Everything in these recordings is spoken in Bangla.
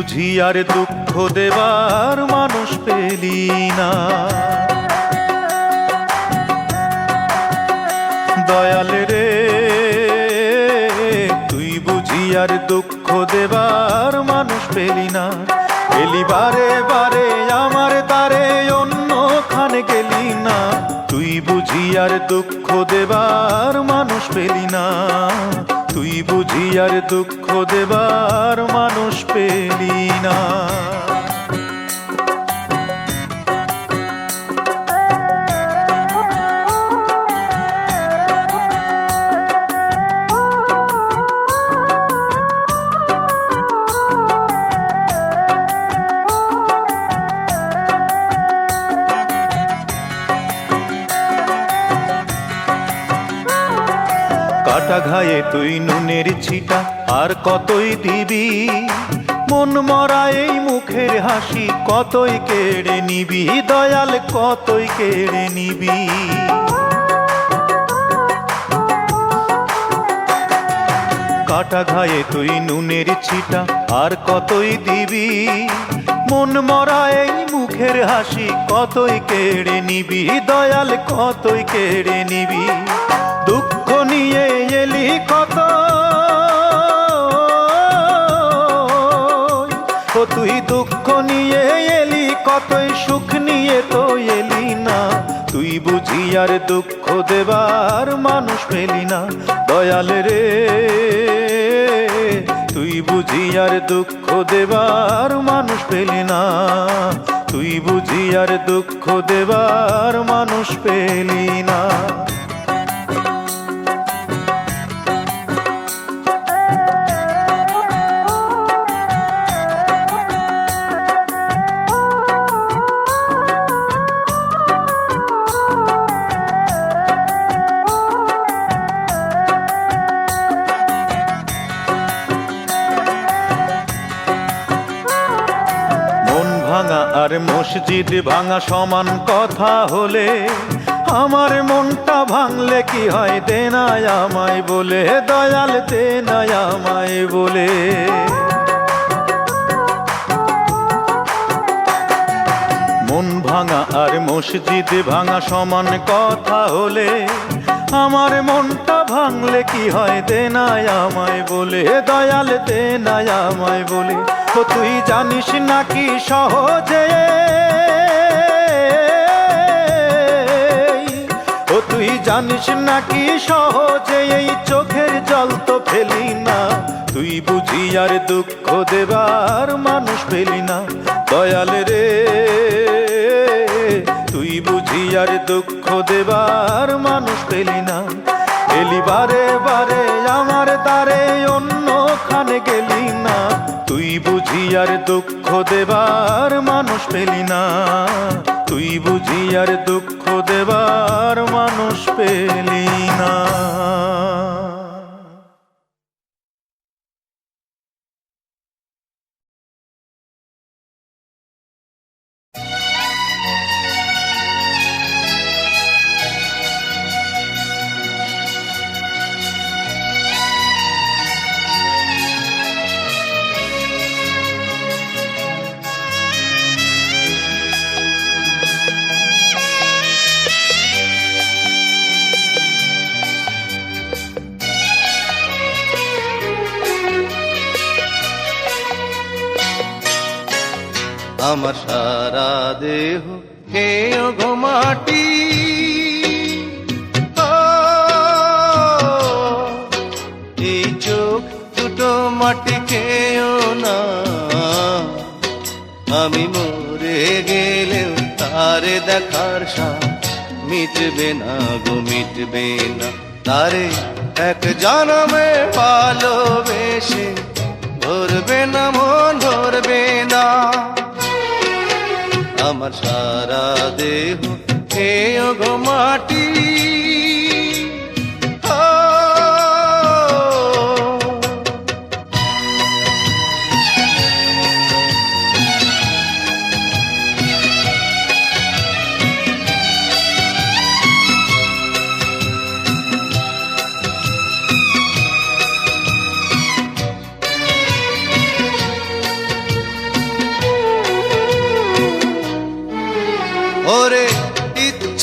বুঝি আর দুঃখ দেবার মানুষ পেলি না। দয়াল রে, তুই বুঝি আর দুঃখ দেবার মানুষ পেলি না। এলি বারে বারে, আমার তারে অন্য খানে গেলি না। তুই বুঝি আর দুঃখ দেবার মানুষ পেলি না। তুই বুঝি আর দুঃখ দেবার মানুষ পেলি না। কাটা ঘায়ে তুই নুনের ছিটা, আর কতই দিবি? মন মরা এই মুখের হাসি কতই কেড়ে নিবি? দয়াল, কতই কেড়ে নিবি? কাটা ঘায়ে তুই নুনের ছিটা, আর কতই দিবি? মন মরা এই মুখের হাসি কতই কেড়ে নিবি? দয়াল, কতই কেড়ে নিবি? দুঃখ নিয়ে এলি কত? ও তুই দুঃখ নিয়ে এলি, কতই সুখ নিয়ে তো এলি না। তুই বুঝি আর দুঃখ দেবার মানুষ পেলি না, দয়াল রে। তুই বুঝি আর দুঃখ দেবার মানুষ পেলি না, তুই বুঝি আর দুঃখ দেবার মানুষ পেলি না। মসজিদ ভাঙা সমান কথা হলে আমার মনটা ভাঙলে কি হয়? দেনায় বলে, দয়াল দেনায় বলে। মন ভাঙা আর মসজিদ ভাঙা সমান কথা হলে আমার মনটা ভাঙলে কি হয়? দেনায় বলে, দয়াল দেনায় আমায় বলে। ও তুই জানিস নাকি সহজে জানিস নাকি সহজে এই চোখের জল তো ফেলি না? তুই বুঝি আর দুঃখ দেবার মানুষ পেলি না। দয়াল রে, তুই বুঝি আর দুঃখ দেবার মানুষ পেলি না। এলি বারে বারে আমার তারে অন্য খানে গেলি না। তুই বুঝি আর দুঃখ দেবার মানুষ পেলি না। তুই বুঝি আর দুঃখ দেবার মানুষ পেলি আমার সারা দেহ। হেয় গো মাটি ও, এই চোখ দুটো মাটি খেয়েও না। আমি মরে গেলেও তারে দেখার সাথ মিটবে না গো মিটবে না। তারে এক জনমে ভালোবেসে সারা দেহ। হে গো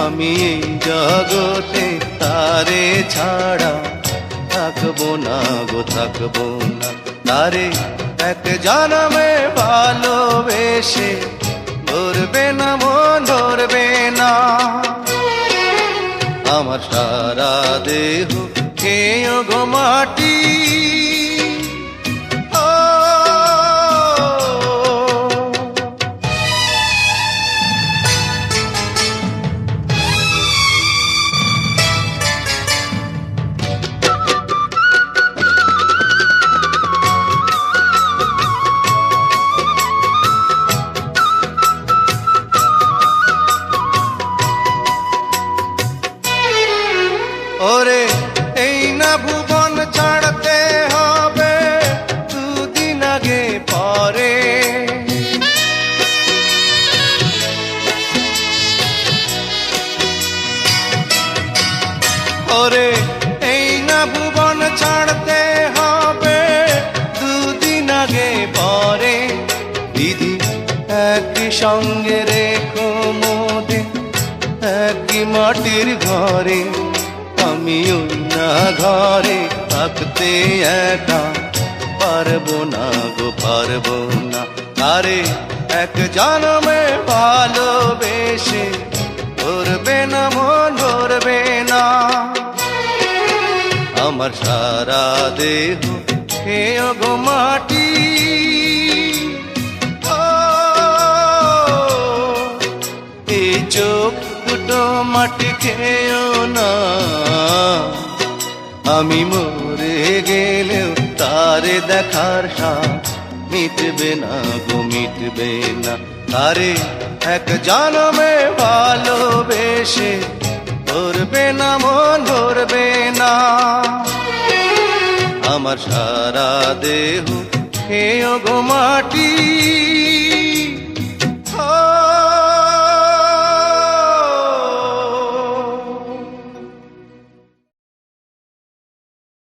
আমি এই জগতে তারে ছাড়া থাকব না গো, থাকব না। তারে এক জনমে ভালোবেসে ধরবে না মন, ধরবে না। আমার সারা দেহ খেয়ে গো মাটি ওরে, এই না ভুবন ছাড়তে হবে দুদিন আগে পরে। ওরে, এই না ভুবন ছাড়তে হবে দুদিন আগে পরে। দিদি, একই সঙ্গে রেখো মোদে, একই মাটির ঘরে। আমি না ঘরে থাকতে একা। পারব না গো, পারব না। আরে, এক জনমে ভালোবেসে ধরবে না মন ধরবে না। আমার সারা দেহ খেয়ে গো মাটি। চোখ দুটো মাটি খেয়েও না। আমি মরে গেলেও তারে দেখার সাথ মিটবে না গো, মিটবে না। তারে এক জনমে ভালোবেসে ধরবে না মন, ধরবে না। আমার সারা দেহ খেয়ে গো মাটি।